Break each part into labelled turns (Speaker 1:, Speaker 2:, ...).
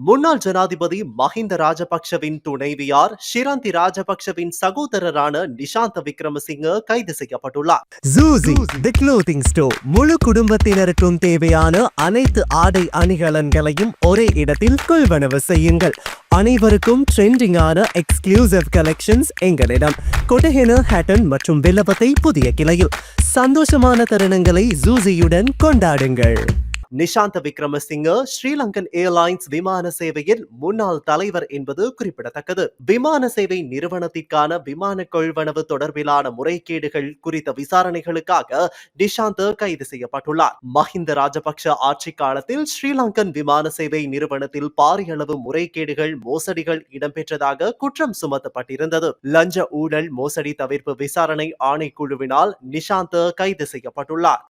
Speaker 1: முன்னாள் ஜனாதிபதி மஹிந்த ராஜபக்ஷவின் துணைவியார் ஷிராந்தி ராஜபக்ஷவின் சகோதரரான நிஷாந்த விக்ரமசிங்க கைது செய்யப்பட்டுள்ளார்.
Speaker 2: ஜூசி தி க்ளோத்திங் ஸ்டோர் முழு குடும்பத்தினருக்கும் தேவையான அனைத்து ஆடை அணிகலன்களையும் ஒரே இடத்தில் கொள்வனவு செய்யுங்கள். அனைவருக்கும் ட்ரெண்டிங்கான எக்ஸ்க்ளூசிவ் கலெக்ஷன்ஸ் எங்களிடம். கொடஹென ஹேட்டன் மற்றும் வில்லபத்தை புதிய கிளையில். சந்தோஷமான தருணங்களை ஜூசியுடன் கொண்டாடுங்கள்.
Speaker 1: நிஷாந்த விக்ரமசிங்க ஸ்ரீலங்கன் ஏர்லைன்ஸ் விமான சேவையில் முன்னாள் தலைவர் என்பது குறிப்பிடத்தக்கது. விமான சேவை நிறுவனத்திற்கான விமான கொள்வனவு தொடர்பிலான முறைகேடுகள் குறித்த விசாரணைகளுக்காக நிஷாந்த் கைது செய்யப்பட்டுள்ளார். மஹிந்த ராஜபக்ஷ ஆட்சி காலத்தில் ஸ்ரீலங்கன் விமான சேவை நிறுவனத்தில் பாரியளவு முறைகேடுகள் மோசடிகள் இடம்பெற்றதாக குற்றம் சுமத்தப்பட்டிருந்தது. லஞ்ச ஊழல் மோசடி தவிர்ப்பு விசாரணை ஆணைக்குழுவினால் நிஷாந்த் கைது செய்யப்பட்டுள்ளார்.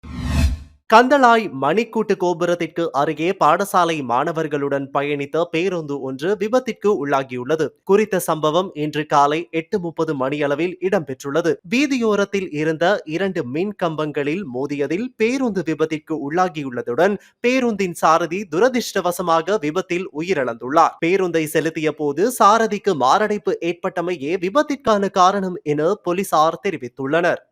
Speaker 1: கந்தளாய் மணிக்கூட்டு கோபுரத்திற்கு அருகே பாடசாலை மாணவர்களுடன் பயணித்த பேருந்து ஒன்று விபத்திற்கு உள்ளாகியுள்ளது. குறித்த சம்பவம் இன்று காலை எட்டு முப்பது மணியளவில் இடம்பெற்றுள்ளது. வீதியோரத்தில் இருந்த இரண்டு மின் கம்பங்களில் மோதியதில் பேருந்து விபத்திற்கு உள்ளாகியுள்ளதுடன் பேருந்தின் சாரதி துரதிர்ஷ்டவசமாக விபத்தில் உயிரிழந்துள்ளார். பேருந்தை செலுத்திய போது சாரதிக்கு மாரடைப்பு ஏற்பட்டமையே விபத்திற்கான காரணம் என போலீசார் தெரிவித்துள்ளனர்.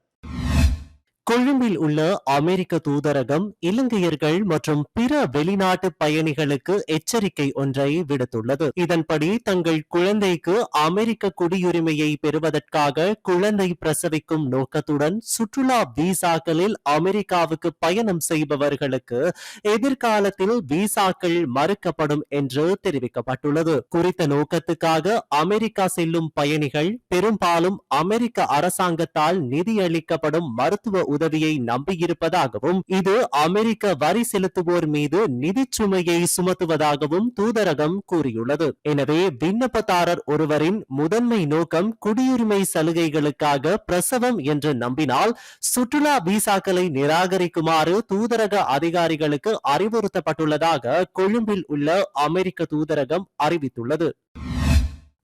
Speaker 1: கொழும்பில் உள்ள அமெரிக்க தூதரகம் இலங்கையர்கள் மற்றும் பிற வெளிநாட்டு பயணிகளுக்கு எச்சரிக்கை ஒன்றை விடுத்துள்ளது. இதன்படி தங்கள் குழந்தைக்கு அமெரிக்க குடியுரிமையை பெறுவதற்காக குழந்தை பிரசவிக்கும் நோக்கத்துடன் சுற்றுலா விசாக்களில் அமெரிக்காவுக்கு பயணம் செய்பவர்களுக்கு எதிர்காலத்தில் விசாக்கள் மறுக்கப்படும் என்று தெரிவிக்கப்பட்டுள்ளது. குறித்த நோக்கத்துக்காக அமெரிக்கா செல்லும் பயணிகள் பெரும்பாலும் அமெரிக்க அரசாங்கத்தால் நிதியளிக்கப்படும் மருத்துவ உதவியை நம்பியிருப்பதாகவும் இது அமெரிக்க வரி செலுத்துவோர் மீது நிதி சுமையை சுமத்துவதாகவும் தூதரகம் கூறியுள்ளது. எனவே விண்ணப்பதாரர் ஒருவரின் முதன்மை நோக்கம் குடியுரிமை சலுகைகளுக்காக பிரசவம் என்று நம்பினால் சுற்றுலா விசாக்களை நிராகரிக்குமாறு தூதரக அதிகாரிகளுக்கு அறிவுறுத்தப்பட்டுள்ளதாக கொழும்பில் உள்ள அமெரிக்க தூதரகம் அறிவித்துள்ளது.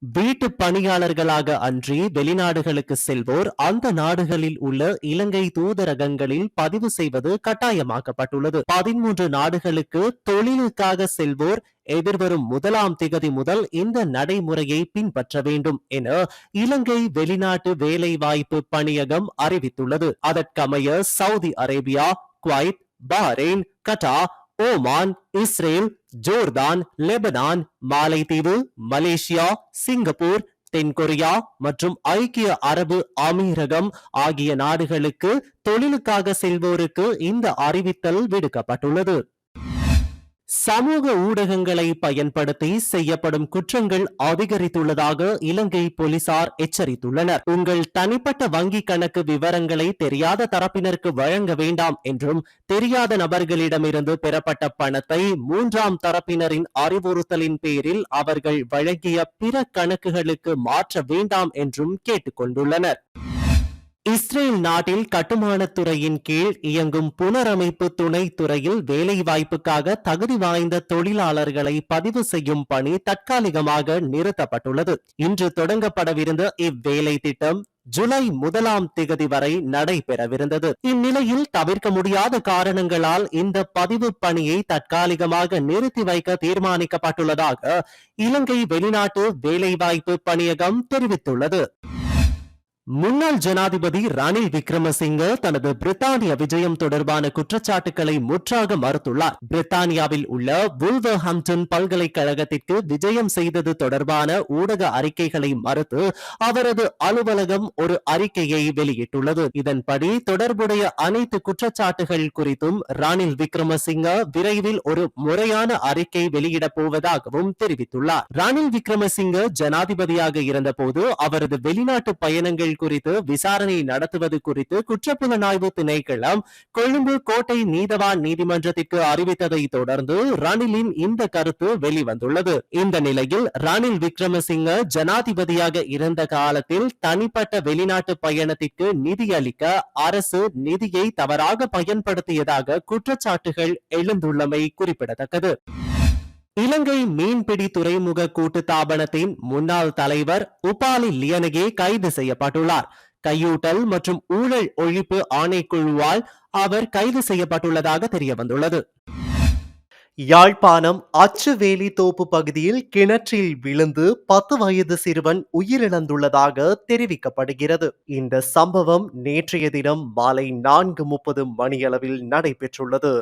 Speaker 1: வீட்டு பணியாளர்களாக அன்றி வெளிநாடுகளுக்கு செல்வோர் அந்த நாடுகளில் உள்ள இலங்கை தூதரகங்களில் பதிவு செய்வது கட்டாயமாக்கப்பட்டுள்ளது. பதிமூன்று நாடுகளுக்கு தொழிலுக்காக செல்வோர் எதிர்வரும் முதலாம் திகதி முதல் இந்த நடைமுறையை பின்பற்ற வேண்டும் என இலங்கை வெளிநாட்டு வேலைவாய்ப்பு பணியகம் அறிவித்துள்ளது. அதற்கமைய Saudi Arabia Kuwait Bahrain Qatar Oman Israel Jordan Lebanon மாலைத்தீவு Malaysia Singapore தென்கொரியா மற்றும் ஐக்கிய அரபு அமீரகம் ஆகிய நாடுகளுக்கு தொழிலுக்காக செல்வோருக்கு இந்த அறிவித்தல் விடுக்கப்பட்டுள்ளது. சமூக ஊடகங்களை பயன்படுத்தி செய்யப்படும் குற்றங்கள் அதிகரித்துள்ளதாக இலங்கை போலீசார் எச்சரித்துள்ளனர். உங்கள் தனிப்பட்ட வங்கி கணக்கு விவரங்களை தெரியாத தரப்பினருக்கு வழங்க வேண்டாம் என்றும் தெரியாத நபர்களிடமிருந்து பெறப்பட்ட பணத்தை மூன்றாம் தரப்பினரின் அறிவுறுத்தலின் பேரில் அவர்கள் வழங்கிய பிற கணக்குகளுக்கு மாற்ற வேண்டாம் என்றும் கேட்டுக்கொண்டுள்ளனர் இஸ்ரேல் நாட்டில் கட்டுமானத்துறையின் கீழ் இயங்கும் புனரமைப்பு துணை துறையில் வேலைவாய்ப்புக்காக தகுதி வாய்ந்த தொழிலாளர்களை பதிவு செய்யும் பணி தற்காலிகமாக நிறுத்தப்பட்டுள்ளது. இன்று தொடங்கப்படவிருந்த இவ்வேலை திட்டம் ஜூலை முதலாம் திகதி வரை நடைபெறவிருந்தது. இந்நிலையில் தவிர்க்க முடியாத காரணங்களால் இந்த பதிவு பணியை தற்காலிகமாக நிறுத்தி வைக்க தீர்மானிக்கப்பட்டுள்ளதாக இலங்கை வெளிநாட்டு வேலைவாய்ப்பு பணியகம் தெரிவித்துள்ளது. முன்னாள் ஜனாதிபதி ரணில் விக்ரமசிங்க தனது பிரித்தானிய விஜயம் தொடர்பான குற்றச்சாட்டுகளை முற்றாக மறுத்துள்ளார். பிரித்தானியாவில் உள்ள வுல்வர்ஹாம்டன் பல்கலைக்கழகத்திற்கு விஜயம் செய்தது தொடர்பான ஊடக அறிக்கைகளை மறுத்து அவரது அலுவலகம் ஒரு அறிக்கையை வெளியிட்டுள்ளது. இதன்படி தொடர்புடைய அனைத்து குற்றச்சாட்டுகள் குறித்தும் ரணில் விக்ரமசிங்க விரைவில் ஒரு முறையான அறிக்கை வெளியிடப் போவதாகவும் தெரிவித்துள்ளார். ரணில் விக்ரமசிங்க ஜனாதிபதியாக இருந்தபோது அவரது வெளிநாட்டு பயணங்கள் குறித்து விசாரணை நடத்துவது குறித்து குற்றப்புலனாய்வு திணைக்களம் கொழும்பு கோட்டை நீதவான் நீதிமன்றத்திற்கு அறிவித்ததை தொடர்ந்து ரணிலின் இந்த கருத்து வெளிவந்துள்ளது. இந்த நிலையில் ரணில் விக்ரமசிங்க ஜனாதிபதியாக இருந்த காலத்தில் தனிப்பட்ட வெளிநாட்டு பயணத்திற்கு நிதியளிக்க அரசு நிதியை தவறாக பயன்படுத்தியதாக குற்றச்சாட்டுகள் எழுந்துள்ளமை குறிப்பிடத்தக்கது. இலங்கை மீன்பிடி துறைமுக கூட்டு தாபனத்தின் முன்னாள் தலைவர் உபாலி லியனகே கைது செய்யப்பட்டுள்ளார். கையூட்டல் மற்றும் ஊழல் ஒழிப்பு ஆணைக்குழுவால் அவர் கைது செய்யப்பட்டுள்ளதாக தெரிய வந்துள்ளது
Speaker 2: யாழ்ப்பாணம் அச்சுவேலி தோப்பு பகுதியில் கிணற்றில் விழுந்து பத்து வயது சிறுவன் உயிரிழந்துள்ளதாக தெரிவிக்கப்படுகிறது. இந்த சம்பவம் நேற்றைய தினம் மாலை நான்கு முப்பது மணியளவில் நடைபெற்றுள்ளது.